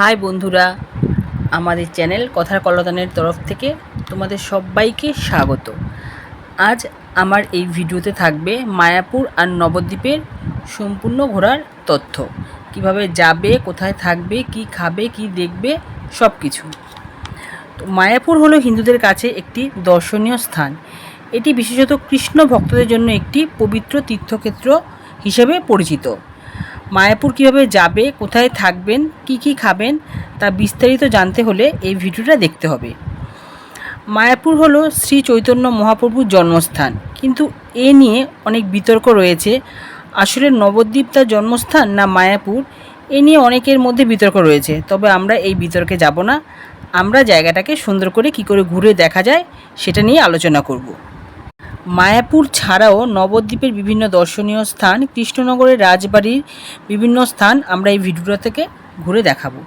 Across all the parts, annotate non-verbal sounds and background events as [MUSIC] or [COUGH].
High বন্ধুরা, আমাদের channel কথার কলতানের তরফ থেকে তোমাদের সবাইকে স্বাগত। আজ আমার এই ভিডিওতে থাকবে মায়াপুর আর নবদ্বীপের সম্পূর্ণ ঘোরার তথ্য। কীভাবে যাবে, কোথায় থাকবে, কি খাবে, কি দেখবে সব কিছু তো মায়াপুর হলো হিন্দুদের কাছে একটি দর্শনীয় স্থান। এটি বিশেষত কৃষ্ণ ভক্তদের জন্য একটি পবিত্র তীর্থক্ষেত্র হিসেবে পরিচিত। মায়াপুর কীভাবে যাবে, কোথায় থাকবেন, কি কি খাবেন, তা বিস্তারিত জানতে হলে এই ভিডিওটা দেখতে হবে। মায়াপুর হলো শ্রী চৈতন্য মহাপ্রভুর জন্মস্থান, কিন্তু এ নিয়ে অনেক বিতর্ক রয়েছে। আসলে নবদ্বীপ তার জন্মস্থান না মায়াপুর, এ নিয়ে অনেকের মধ্যে বিতর্ক রয়েছে। তবে আমরা এই বিতর্কে যাব না। আমরা জায়গাটাকে সুন্দর করে কি করে ঘুরে দেখা যায়, সেটা নিয়ে আলোচনা করব। মায়াপুর ছাড়াও নবদ্বীপের বিভিন্ন দর্শনীয় স্থান, কৃষ্ণনগরের রাজবাড়ির বিভিন্ন স্থান আমরা এই ভিডিওটা থেকে ঘুরে দেখাবো।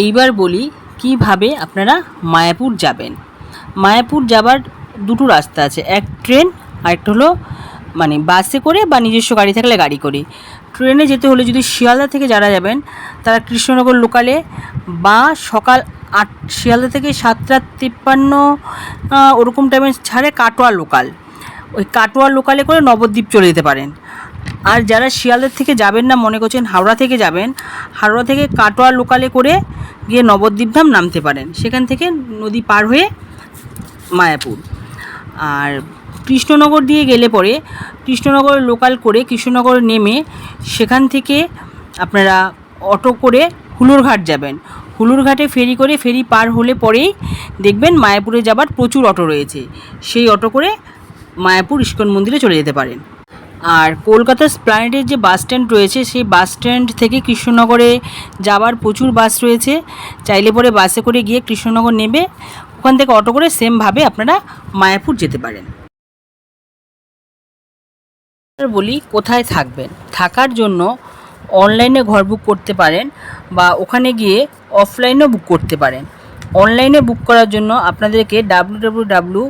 এইবার বলি, কীভাবে আপনারা মায়াপুর যাবেন? মায়াপুর যাবার দুটো রাস্তা আছে, এক ট্রেন আর একটা হলো মানে বাসে করে বা নিজস্ব গাড়ি থাকলে গাড়ি করে। ট্রেনে যেতে হলে যদি শিয়ালদা থেকে যারা যাবেন, তারা কৃষ্ণনগর লোকালে বা সকাল আট, শিয়ালদা থেকে সাতটা তিপ্পান্ন ওরকম টাইমে ছাড়ে কাটোয়া লোকাল ওই কাটোয়া লোকালে করে নবদ্বীপ চলে যেতে পারেন। আর যারা শিয়ালদার থেকে যাবেন না, মনে করছেন হাওড়া থেকে যাবেন, হাওড়া থেকে কাটোয়া লোকালে করে গিয়ে নবদ্বীপ ধাম নামতে পারেন। সেখান থেকে নদী পার হয়ে মায়াপুর। আর কৃষ্ণনগর দিয়ে গেলে পরে কৃষ্ণনগর লোকাল করে কৃষ্ণনগর নেমে সেখান থেকে আপনারা অটো করে হুলুরঘাট যাবেন। হুলুরঘাটে ফেরি করে ফেরি পার হলে পরেই দেখবেন মায়াপুরে যাবার প্রচুর অটো রয়েছে। সেই অটো করে মায়াপুর ইস্কন মন্দিরে চলে যেতে পারেন। আর কলকাতা স্প্লানেডের যে বাস স্ট্যান্ড রয়েছে, সেই বাস স্ট্যান্ড থেকে কৃষ্ণনগরে যাওয়ার প্রচুর বাস রয়েছে। চাইলে পরে বাসে করে গিয়ে কৃষ্ণনগর নেবে ওখান থেকে অটো করে সেমভাবে আপনারা মায়াপুর যেতে পারেন। বলি, কোথায় থাকবেন? থাকার জন্য অনলাইনে ঘর বুক করতে পারেন বা ওখানে গিয়ে অফলাইনেও বুক করতে পারেন। অনলাইনে বুক করার জন্য আপনাদেরকে W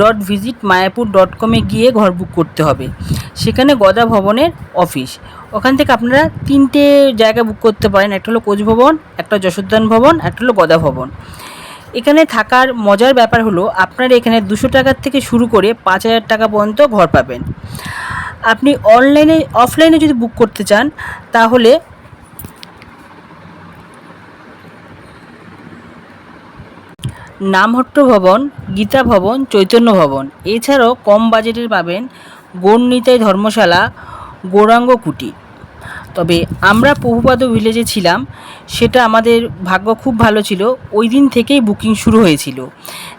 dot visit Mayapur dot কমে গিয়ে ঘর বুক করতে হবে। সেখানে গদা ভবনের অফিস ওখান থেকে আপনারা তিনটে জায়গা বুক করতে পারেন। একটা হলো কোচ ভবন, একটা যশোদ্যান ভবন, একটা হলো গদা ভবন। এখানে থাকার মজার ব্যাপার হলো, আপনারা এখানে দুশো টাকার থেকে শুরু করে পাঁচ হাজার টাকা পর্যন্ত ঘর পাবেন। আপনি অনলাইনে অফলাইনে যদি বুক করতে চান, তাহলে নামহট্ট ভবন, গীতা ভবন, চৈতন্য ভবন। এছাড়াও কম বাজেটের পাবেন গৌরনীতাই ধর্মশালা, গৌরাঙ্গ কুটি। তবে আমরা প্রভুপাদ ভিলেজে ছিলাম, সেটা আমাদের ভাগ্য খুব ভালো ছিল। ওই দিন থেকেই বুকিং শুরু হয়েছিল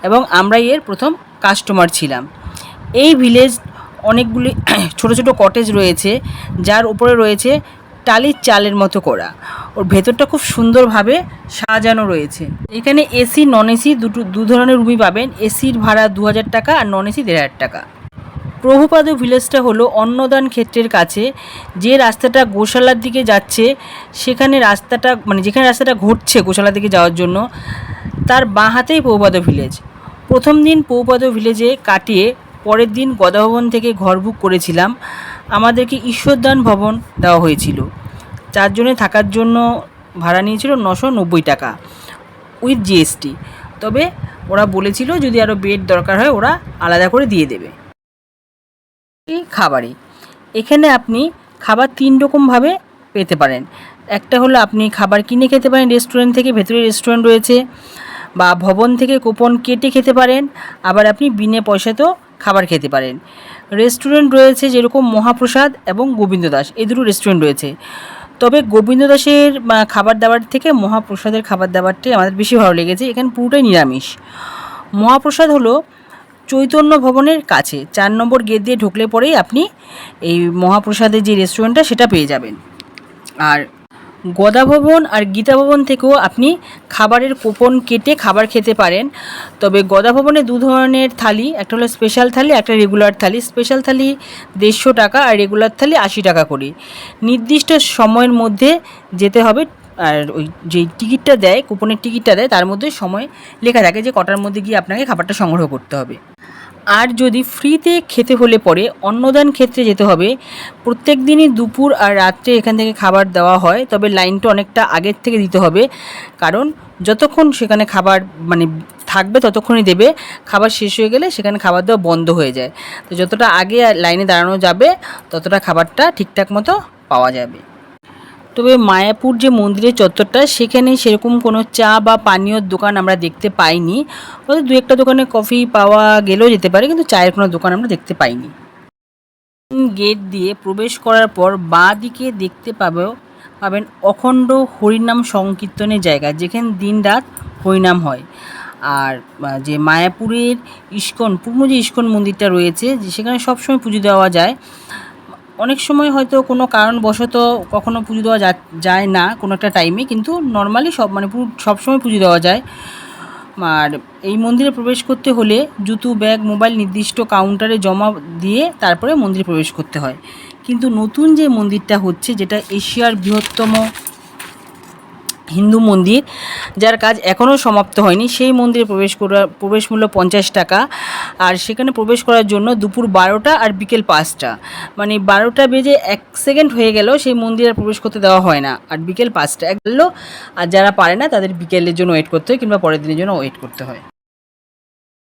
এবং আমরা এর প্রথম কাস্টমার ছিলাম। এই ভিলেজ অনেকগুলি [CLEARS THROAT] ছোট ছোট কটেজ রয়েছে, যার উপরে রয়েছে টালির চালের মতো করা। ওর ভেতরটা খুব সুন্দরভাবে সাজানো রয়েছে। এখানে এসি নন এসি দুটো, দু ধরনের রুমই পাবেন। এসির ভাড়া দু হাজার টাকা আর নন এসি দেড় হাজার টাকা। প্রভুপাদ ভিলেজটা হলো অন্নদান ক্ষেত্রের কাছে। যে রাস্তাটা গোশালার দিকে যাচ্ছে, সেখানে রাস্তাটা মানে যেখানে রাস্তাটা ঘুরছে গোশালার দিকে যাওয়ার জন্য, তার বাঁ হাতেই প্রভুপাদ ভিলেজ। প্রথম দিন প্রভুপাদ ভিলেজে কাটিয়ে পরের দিন গদাভবন থেকে ঘর বুক করেছিলাম। আমাদেরকে ঈশ্বরদান ভবন দেওয়া হয়েছিল। চারজনে থাকার জন্য ভাড়া নিয়েছিল নশো নব্বই টাকা উইথ জিএসটি। তবে ওরা বলেছিল যদি আরও বেড দরকার হয় ওরা আলাদা করে দিয়ে দেবে। খাবারে এখানে আপনি খাবার তিন রকমভাবে পেতে পারেন। একটা হলো আপনি খাবার কিনে খেতে পারেন, রেস্টুরেন্ট থেকে ভেতরে রেস্টুরেন্ট রয়েছে বা ভবন থেকে কুপন কেটে খেতে পারেন। আবার আপনি বিনে পয়সাতেও খাবার খেতে পারেন। রেস্টুরেন্ট রয়েছে যেরকম মহাপ্রসাদ এবং গোবিন্দ দাস এই দুটো রেস্টুরেন্ট রয়েছে। তবে গোবিন্দ দাসের খাবার দাবার থেকে মহাপ্রসাদের খাবার দাবারটি আমাদের বেশি ভালো লেগেছে। এখানে পুরোটাই নিরামিষ। মহাপ্রসাদ হলো চৈতন্য ভবনের কাছে। চার নম্বর গেট দিয়ে ঢুকলে পরেই আপনি এই মহাপ্রসাদের যে রেস্টুরেন্টটা, সেটা পেয়ে যাবেন। আর গদা ভবন আর গীতা ভবন থেকেও আপনি খাবারের কুপন কেটে খাবার খেতে পারেন। তবে গদা ভবনে দু ধরনের থালি, একটা হলো স্পেশাল থালি, একটা রেগুলার থালি। স্পেশাল থালি দেড়শো টাকা আর রেগুলার থালি আশি টাকা করে। নির্দিষ্ট সময়ের মধ্যে যেতে হবে আর ওই যে টিকিটটা দেয়, কুপনের টিকিটটা দেয়, তার মধ্যে সময় লেখা থাকে যে কটার মধ্যে গিয়ে আপনাকে খাবারটা সংগ্রহ করতে হবে। আর যদি ফ্রিতে খেতে হলে পরে অন্নদান ক্ষেত্রে যেতে হবে। প্রত্যেক দিনই দুপুর আর রাত্রে এখান থেকে খাবার দেওয়া হয়, তবে লাইনটা অনেকটা আগের থেকে দিতে হবে। কারণ যতক্ষণ সেখানে খাবার মানে থাকবে ততক্ষণই দেবে। খাবার শেষ হয়ে গেলে সেখানে খাবার দেওয়া বন্ধ হয়ে যায়। তো যতটা আগে লাইনে দাঁড়ানো যাবে, ততটা খাবারটা ঠিকঠাক মতো পাওয়া যাবে। তবে মায়াপুর যে মন্দিরের চত্বরটা, সেখানে সেরকম কোনো চা বা পানীয়র দোকান আমরা দেখতে পাইনি। হয়তো দু একটা দোকানে কফি পাওয়া গেলেও যেতে পারে, কিন্তু চায়ের কোনো দোকান আমরা দেখতে পাইনি। গেট দিয়ে প্রবেশ করার পর বাঁ দিকে দেখতে পাবে, পাবেন অখণ্ড হরিনাম সংকীর্তনের জায়গা, যেখানে দিনরাত হরিনাম হয়। আর যে মায়াপুরের ইস্কন, পুরনো যে ইস্কন মন্দিরটা রয়েছে, যে সেখানে সবসময় পুজো দেওয়া যায়। অনেক সময় হয়তো কোনো কারণবশত কখনো পুজো দেওয়া যায় না কোনো একটা টাইমে কিন্তু নর্মালি সব মানে সবসময় পুজো দেওয়া যায়। আর এই মন্দিরে প্রবেশ করতে হলে জুতো, ব্যাগ, মোবাইল নির্দিষ্ট কাউন্টারে জমা দিয়ে তারপরে মন্দিরে প্রবেশ করতে হয়। কিন্তু নতুন যে মন্দিরটা হচ্ছে, যেটা এশিয়ার বৃহত্তম হিন্দু মন্দির, যার কাজ এখনও সমাপ্ত হয়নি। সেই মন্দিরে প্রবেশ করা, প্রবেশ মূল্য পঞ্চাশ টাকা। আর সেখানে প্রবেশ করার জন্য দুপুর বারোটা আর বিকেল পাঁচটা। মানে বারোটা বেজে এক সেকেন্ড হয়ে গেলেও সেই মন্দিরে প্রবেশ করতে দেওয়া হয় না। আর বিকেল পাঁচটা এক গেলো, আর যারা পারে না, তাদের বিকেলের জন্য ওয়েট করতে হয়, কিংবা পরের দিনের জন্য ওয়েট করতে হয়।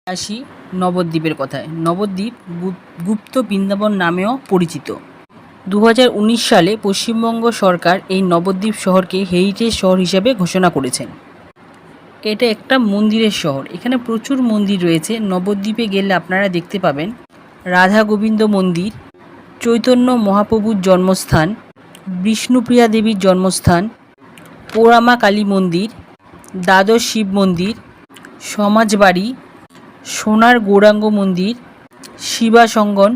আসি নবদ্বীপের কথায়। নবদ্বীপ গুপ্ত বৃন্দাবন নামেও পরিচিত। দু হাজার উনিশ সালে পশ্চিমবঙ্গ সরকার এই নবদ্বীপ শহরকে হেরিটেজ শহর হিসেবে ঘোষণা করেছেন। এটা একটা মন্দিরের শহর। এখানে প্রচুর মন্দির রয়েছে। নবদ্বীপে গেলে আপনারা দেখতে পাবেন রাধা গোবিন্দ মন্দির, চৈতন্য মহাপ্রভুর জন্মস্থান, বিষ্ণুপ্রিয়া দেবীর জন্মস্থান, পোড়ামা কালী মন্দির, দ্বাদশ শিব মন্দির, সমাজবাড়ি, সোনার গৌরাঙ্গ মন্দির শিবাসঙ্গন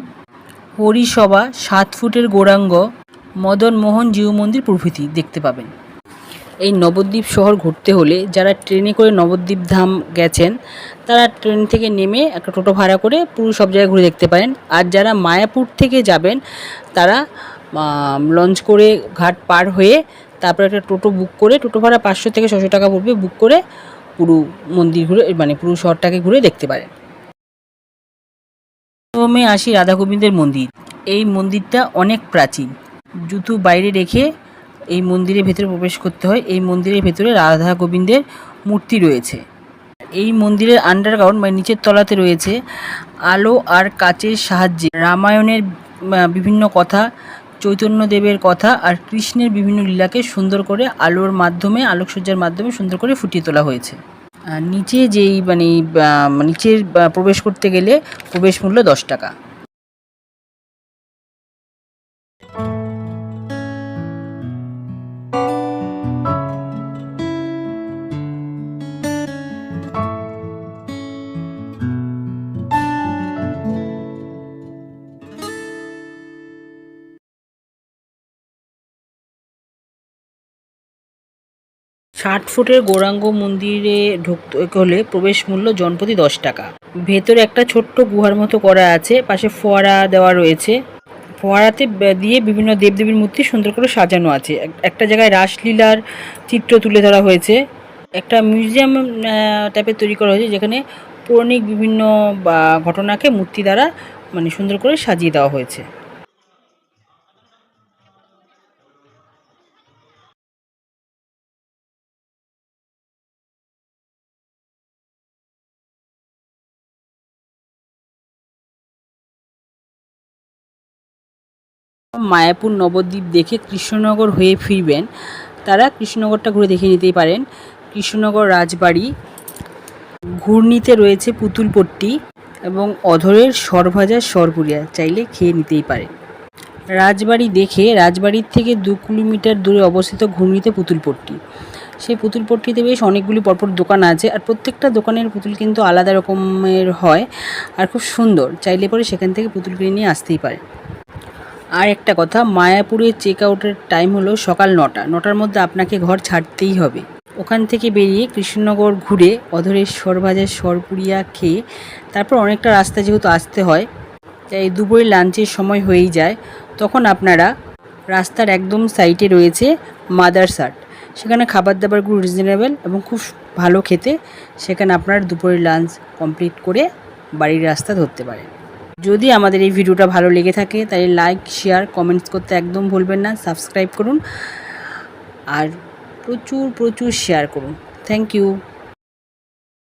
হরিসভা, সাত ফুটের গৌরাঙ্গ, মদন মোহন জিউ মন্দির প্রভৃতি দেখতে পাবেন। এই নবদ্বীপ শহর ঘুরতে হলে যারা ট্রেনে করে নবদ্বীপ ধাম গেছেন, তারা ট্রেন থেকে নেমে একটা টোটো ভাড়া করে পুরো সব জায়গায় ঘুরে দেখতে পারেন। আর যারা মায়াপুর থেকে যাবেন, তারা লঞ্চ করে ঘাট পার হয়ে তারপরে একটা টোটো বুক করে, টোটো ভাড়া পাঁচশো থেকে ছশো টাকা পড়বে বুক করে পুরো মন্দির ঘুরে মানে পুরো শহরটাকে ঘুরে দেখতে পারেন। প্রথমে আসি রাধা গোবিন্দের মন্দির। এই মন্দিরটা অনেক প্রাচীন। জুতো বাইরে রেখে এই মন্দিরের ভেতরে প্রবেশ করতে হয়। এই মন্দিরের ভেতরে রাধা গোবিন্দের মূর্তি রয়েছে। এই মন্দিরের আন্ডারগ্রাউন্ড মানে নিচের তলাতে রয়েছে আলো আর কাচের সাহায্যে। রামায়ণের বিভিন্ন কথা, চৈতন্যদেবের কথা আর কৃষ্ণের বিভিন্ন লীলাকে সুন্দর করে আলোর মাধ্যমে, আলোকসজ্জার মাধ্যমে সুন্দর করে ফুটিয়ে তোলা হয়েছে। নিচে যেই মানে নিচের প্রবেশ করতে গেলে প্রবেশ মূল্য দশ টাকা। ষাট ফুটের গৌরাঙ্গ মন্দিরে ঢুকতে হলে প্রবেশ মূল্য জনপ্রতি দশ টাকা। ভেতরে একটা ছোট্ট গুহার মতো করা আছে, পাশে ফোয়ারা দেওয়া রয়েছে। ফোয়ারাতে দিয়ে বিভিন্ন দেবদেবীর মূর্তি সুন্দর করে সাজানো আছে। একটা জায়গায় রাসলীলার চিত্র তুলে ধরা হয়েছে। একটা মিউজিয়াম টাইপের তৈরি করা হয়েছে, যেখানে পৌরাণিক বিভিন্ন ঘটনাকে মূর্তি দ্বারা মানে সুন্দর করে সাজিয়ে দেওয়া হয়েছে। মায়াপুর নবদ্বীপ দেখে কৃষ্ণনগর হয়ে ফিরবেন। তারা কৃষ্ণনগরটা ঘুরে দেখে নিতেই পারেন। কৃষ্ণনগর রাজবাড়ি, ঘূর্ণিতে রয়েছে পুতুলপট্টি এবং অধরের সরভাজা সরপুরিয়া, চাইলে খেয়ে নিতেই পারে রাজবাড়ি দেখে, রাজবাড়ির থেকে দু কিলোমিটার দূরে অবস্থিত ঘূর্ণিতে পুতুলপট্টি সেই পুতুলপট্টিতে বেশ অনেকগুলি পরপর দোকান আছে আর প্রত্যেকটা দোকানের পুতুল কিন্তু আলাদা রকমের হয় আর খুব সুন্দর। চাইলে পরে সেখান থেকে পুতুল কিনে নিয়ে আসতেই পারে আর একটা কথা, মায়াপুরে চেক আউটের টাইম হলো সকাল নটা। নটার মধ্যে আপনাকে ঘর ছাড়তেই হবে। ওখান থেকে বেরিয়ে কৃষ্ণনগর ঘুরে অধরের সরভাজের সরপুরিয়া খেয়ে তারপর অনেকটা রাস্তা যেহেতু আসতে হয়, তাই দুপুরে লাঞ্চের সময় হয়েই যায়। তখন আপনারা রাস্তার একদম সাইডে রয়েছে মাদারসাট সেখানে খাবার দাবারগুলো রিজনেবল এবং খুব ভালো খেতে। সেখানে আপনারা দুপুরের লাঞ্চ কমপ্লিট করে বাড়ির রাস্তা ধরতে পারেন। যদি আমাদের এই ভিডিওটা ভালো লেগে থাকে, তাহলে লাইক শেয়ার কমেন্টস করতে একদম ভুলবেন না সাবস্ক্রাইব করুন, আর প্রচুর প্রচুর শেয়ার করুন। Thank you